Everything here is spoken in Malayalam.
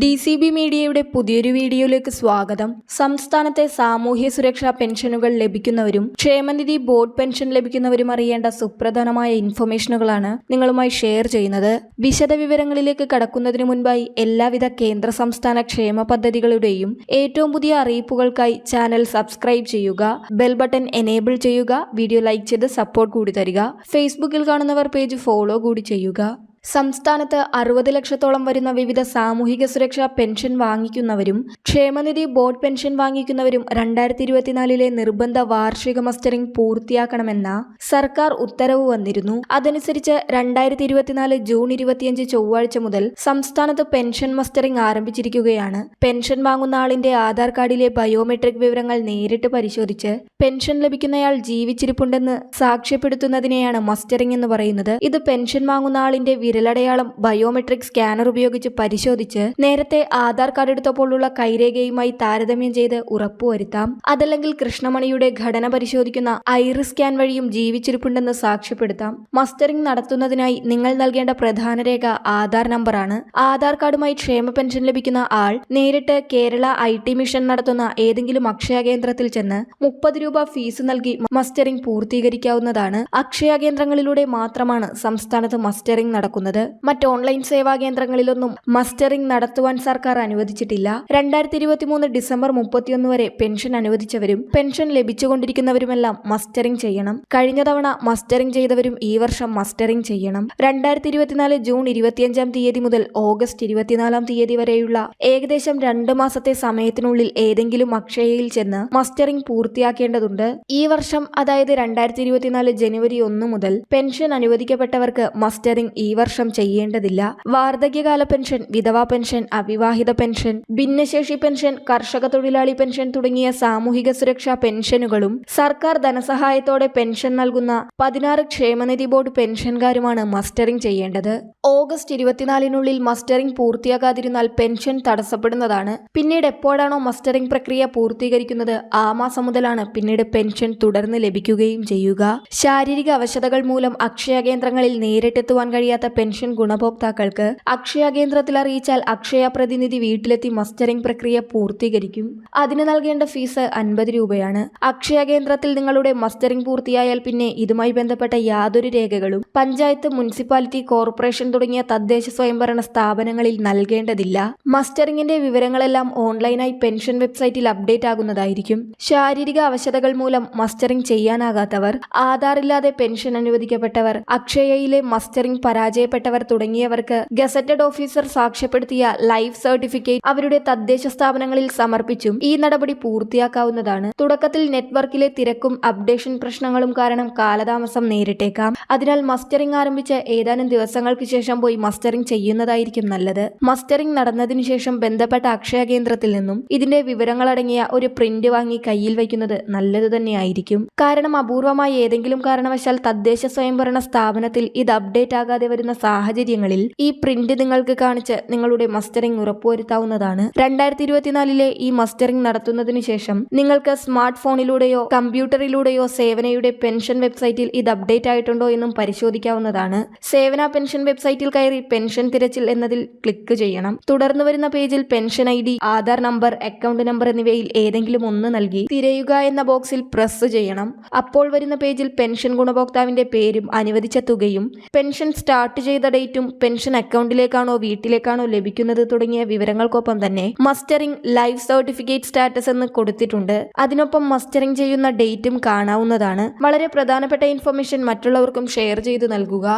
ഡി സി ബി മീഡിയയുടെ പുതിയൊരു വീഡിയോയിലേക്ക് സ്വാഗതം. സംസ്ഥാനത്തെ സാമൂഹ്യ സുരക്ഷാ പെൻഷനുകൾ ലഭിക്കുന്നവരും ക്ഷേമനിധി ബോർഡ് പെൻഷൻ ലഭിക്കുന്നവരും അറിയേണ്ട സുപ്രധാനമായ ഇൻഫർമേഷനുകളാണ് നിങ്ങളുമായി ഷെയർ ചെയ്യുന്നത്. വിശദവിവരങ്ങളിലേക്ക് കടക്കുന്നതിന് മുൻപായി എല്ലാവിധ കേന്ദ്ര സംസ്ഥാന ക്ഷേമ പദ്ധതികളുടെയും ഏറ്റവും പുതിയ അറിയിപ്പുകൾക്കായി ചാനൽ സബ്സ്ക്രൈബ് ചെയ്യുക ബെൽ ബട്ടൺ എനേബിൾ ചെയ്യുക വീഡിയോ ലൈക്ക് ചെയ്ത് സപ്പോർട്ട് കൂടി തരിക ഫേസ്ബുക്കിൽ കാണുന്നവർ പേജ് ഫോളോ കൂടി ചെയ്യുക. സംസ്ഥാനത്ത് അറുപത് ലക്ഷത്തോളം വരുന്ന വിവിധ സാമൂഹിക സുരക്ഷാ പെൻഷൻ വാങ്ങിക്കുന്നവരും ക്ഷേമനിധി ബോർഡ് പെൻഷൻ വാങ്ങിക്കുന്നവരും രണ്ടായിരത്തി ഇരുപത്തിനാലിലെ നിർബന്ധ വാർഷിക മസ്റ്ററിംഗ് പൂർത്തിയാക്കണമെന്ന സർക്കാർ ഉത്തരവ് വന്നിരുന്നു. അതനുസരിച്ച് രണ്ടായിരത്തി ഇരുപത്തിനാല് ജൂൺ ഇരുപത്തിയഞ്ച് ചൊവ്വാഴ്ച മുതൽ സംസ്ഥാനത്ത് പെൻഷൻ മസ്റ്ററിംഗ് ആരംഭിച്ചിരിക്കുകയാണ്. പെൻഷൻ വാങ്ങുന്ന ആളിന്റെ ആധാർ കാർഡിലെ ബയോമെട്രിക് വിവരങ്ങൾ നേരിട്ട് പരിശോധിച്ച് പെൻഷൻ ലഭിക്കുന്നയാൾ ജീവിച്ചിരിപ്പുണ്ടെന്ന് സാക്ഷ്യപ്പെടുത്തുന്നതിനെയാണ് മസ്റ്ററിംഗ് എന്ന് പറയുന്നത്. ഇത് പെൻഷൻ വാങ്ങുന്ന ആളിന്റെ വിരലടയാളം ബയോമെട്രിക് സ്കാനർ ഉപയോഗിച്ച് പരിശോധിച്ച് നേരത്തെ ആധാർ കാർഡ് എടുത്തപ്പോഴുള്ള കൈരേഖയുമായി താരതമ്യം ചെയ്ത് ഉറപ്പുവരുത്താം. അതല്ലെങ്കിൽ കൃഷ്ണമണിയുടെ ഘടന പരിശോധിക്കുന്ന ഐറിസ് സ്കാൻ വഴിയും ജീവിച്ചിരിപ്പുണ്ടെന്ന് സാക്ഷ്യപ്പെടുത്താം. മസ്റ്ററിംഗ് നടത്തുന്നതിനായി നിങ്ങൾ നൽകേണ്ട പ്രധാന രേഖ ആധാർ നമ്പറാണ്. ആധാർ കാർഡുമായി ക്ഷേമ പെൻഷൻ ലഭിക്കുന്ന ആൾ നേരിട്ട് കേരള ഐ ടി മിഷൻ നടത്തുന്ന ഏതെങ്കിലും അക്ഷയ കേന്ദ്രത്തിൽ ചെന്ന് മുപ്പത് രൂപ ഫീസ് നൽകി മസ്റ്ററിംഗ് പൂർത്തീകരിക്കാവുന്നതാണ്. അക്ഷയ കേന്ദ്രങ്ങളിലൂടെ മാത്രമാണ് സംസ്ഥാനത്ത് മസ്റ്ററിംഗ് നടക്കുന്നത്. മറ്റ് ഓൺലൈൻ സേവാ കേന്ദ്രങ്ങളിലൊന്നും മസ്റ്ററിംഗ് നടത്തുവാൻ സർക്കാർ അനുവദിച്ചിട്ടില്ല. രണ്ടായിരത്തി ഇരുപത്തിമൂന്ന് ഡിസംബർ മുപ്പത്തിയൊന്ന് വരെ പെൻഷൻ അനുവദിച്ചവരും പെൻഷൻ ലഭിച്ചുകൊണ്ടിരിക്കുന്നവരുമെല്ലാം മസ്റ്ററിംഗ് ചെയ്യണം. കഴിഞ്ഞ തവണ മസ്റ്ററിംഗ് ചെയ്തവരും ഈ വർഷം മസ്റ്ററിംഗ് ചെയ്യണം. രണ്ടായിരത്തി ഇരുപത്തിനാല് ജൂൺ ഇരുപത്തിയഞ്ചാം തീയതി മുതൽ ഓഗസ്റ്റ് ഇരുപത്തിനാലാം തീയതി വരെയുള്ള ഏകദേശം രണ്ട് മാസത്തെ സമയത്തിനുള്ളിൽ ഏതെങ്കിലും അക്ഷയയിൽ ചെന്ന് മസ്റ്ററിംഗ് പൂർത്തിയാക്കേണ്ടതുണ്ട്. ഈ വർഷം അതായത് രണ്ടായിരത്തി ഇരുപത്തിനാല് ജനുവരി ഒന്ന് മുതൽ പെൻഷൻ അനുവദിക്കപ്പെട്ടവർക്ക് മസ്റ്ററിംഗ് ഈ വർഷം ചെയ്യേണ്ടതില്ല. വാർദ്ധക്യകാല പെൻഷൻ വിധവാ പെൻഷൻ അവിവാഹിത പെൻഷൻ ഭിന്നശേഷി പെൻഷൻ കർഷക തൊഴിലാളി പെൻഷൻ തുടങ്ങിയ സാമൂഹിക സുരക്ഷാ പെൻഷനുകളും സർക്കാർ ധനസഹായത്തോടെ പെൻഷൻ നൽകുന്ന പതിനാറ് ക്ഷേമനിധി ബോർഡ് പെൻഷൻകാരുമാണ് മസ്റ്ററിംഗ് ചെയ്യേണ്ടത്. ഓഗസ്റ്റ് ഇരുപത്തിനാലിനുള്ളിൽ മസ്റ്ററിംഗ് പൂർത്തിയാകാതിരുന്നാൽ പെൻഷൻ തടസ്സപ്പെടുന്നതാണ്. പിന്നീട് എപ്പോഴാണോ മസ്റ്ററിംഗ് പ്രക്രിയ പൂർത്തീകരിക്കുന്നത് ആ മാസം മുതലാണ് പിന്നീട് പെൻഷൻ തുടർന്ന് ലഭിക്കുകയും ചെയ്യുക. ശാരീരിക അവശതകൾ മൂലം അക്ഷയ കേന്ദ്രങ്ങളിൽ നേരിട്ടെത്തുവാൻ കഴിയാത്ത പെൻഷൻ ഗുണഭോക്താക്കൾക്ക് അക്ഷയ കേന്ദ്രത്തിൽ അറിയിച്ചാൽ അക്ഷയ പ്രതിനിധി വീട്ടിലെത്തി മസ്റ്ററിംഗ് പ്രക്രിയ പൂർത്തീകരിക്കും. അതിന് നൽകേണ്ട ഫീസ് അൻപത് രൂപയാണ്. അക്ഷയ കേന്ദ്രത്തിൽ നിങ്ങളുടെ മസ്റ്ററിംഗ് പൂർത്തിയായാൽ പിന്നെ ഇതുമായി ബന്ധപ്പെട്ട യാതൊരു രേഖകളും പഞ്ചായത്ത് മുനിസിപ്പാലിറ്റി കോർപ്പറേഷൻ തുടങ്ങിയ തദ്ദേശ സ്വയംഭരണ സ്ഥാപനങ്ങളിൽ നൽകേണ്ടതില്ല. മസ്റ്ററിംഗിന്റെ വിവരങ്ങളെല്ലാം ഓൺലൈനായി പെൻഷൻ വെബ്സൈറ്റിൽ അപ്ഡേറ്റ് ആകുന്നതായിരിക്കും. ശാരീരിക അവശതകൾ മൂലം മസ്റ്ററിംഗ് ചെയ്യാനാകാത്തവർ ആധാറില്ലാതെ പെൻഷൻ അനുവദിക്കപ്പെട്ടവർ അക്ഷയയിലെ മസ്റ്ററിംഗ് പരാജയപ്പെട്ടവർ തുടങ്ങിയവർക്ക് ഗസറ്റഡ് ഓഫീസർ സാക്ഷ്യപ്പെടുത്തിയ ലൈഫ് സർട്ടിഫിക്കറ്റ് അവരുടെ തദ്ദേശ സ്ഥാപനങ്ങളിൽ സമർപ്പിച്ചും ഈ നടപടി പൂർത്തിയാക്കാവുന്നതാണ്. തുടക്കത്തിൽ നെറ്റ്വർക്കിലെ തിരക്കും അപ്ഡേഷൻ പ്രശ്നങ്ങളും കാരണം കാലതാമസം നേരിട്ടേക്കാം. അതിനാൽ മസ്റ്ററിംഗ് ആരംഭിച്ച ഏതാനും ദിവസങ്ങൾക്ക് ശേഷം പോയി മസ്റ്ററിംഗ് ചെയ്യുന്നതായിരിക്കും നല്ലത്. മസ്റ്ററിംഗ് നടന്നതിനു ശേഷം ബന്ധപ്പെട്ട അക്ഷയ കേന്ദ്രത്തിൽ നിന്നും ഇതിന്റെ വിവരങ്ങളടങ്ങിയ ഒരു പ്രിന്റ് വാങ്ങി കയ്യിൽ വയ്ക്കുന്നത് നല്ലത് തന്നെയായിരിക്കും. കാരണം അപൂർവമായി ഏതെങ്കിലും കാരണവശാൽ തദ്ദേശ സ്വയംഭരണ സ്ഥാപനത്തിൽ ഇത് അപ്ഡേറ്റ് ആകാതെ വരുന്ന സാഹചര്യങ്ങളിൽ ഈ പ്രിന്റ് നിങ്ങൾക്ക് കാണിച്ച് നിങ്ങളുടെ മസ്റ്ററിംഗ് ഉറപ്പുവരുത്താവുന്നതാണ്. രണ്ടായിരത്തി ഇരുപത്തിനാലിലെ ഈ മസ്റ്ററിംഗ് നടത്തുന്നതിനു ശേഷം നിങ്ങൾക്ക് സ്മാർട്ട് ഫോണിലൂടെയോ കമ്പ്യൂട്ടറിലൂടെയോ സേവനയുടെ പെൻഷൻ വെബ്സൈറ്റിൽ ഇത് അപ്ഡേറ്റ് ആയിട്ടുണ്ടോ എന്നും പരിശോധിക്കാവുന്നതാണ്. സേവന പെൻഷൻ വെബ്സൈറ്റിൽ കയറി പെൻഷൻ തിരച്ചിൽ എന്നതിൽ ക്ലിക്ക് ചെയ്യണം. തുടർന്ന് വരുന്ന പേജിൽ pension I D Aadhaar number account number എന്നിവയിൽ ഏതെങ്കിലും ഒന്ന് നൽകി തിരയുക എന്ന ബോക്സിൽ പ്രസ് ചെയ്യണം. അപ്പോൾ വരുന്ന പേജിൽ പെൻഷൻ ഗുണഭോക്താവിന്റെ പേരും അനുവദിച്ച തുകയും പെൻഷൻ സ്റ്റാർട്ട് ചെയ്ത ഡേറ്റും പെൻഷൻ അക്കൗണ്ടിലേക്കാണോ വീട്ടിലേക്കാണോ ലഭിക്കുന്നത് തുടങ്ങിയ വിവരങ്ങൾക്കൊപ്പം തന്നെ മസ്റ്ററിംഗ് ലൈഫ് സർട്ടിഫിക്കറ്റ് സ്റ്റാറ്റസ് എന്ന് കൊടുത്തിട്ടുണ്ട്. അതിനൊപ്പം മസ്റ്ററിംഗ് ചെയ്യുന്ന ഡേറ്റും കാണാവുന്നതാണ്. വളരെ പ്രധാനപ്പെട്ട ഇൻഫർമേഷൻ മറ്റുള്ളവർക്കും ഷെയർ ചെയ്തു നൽകുക.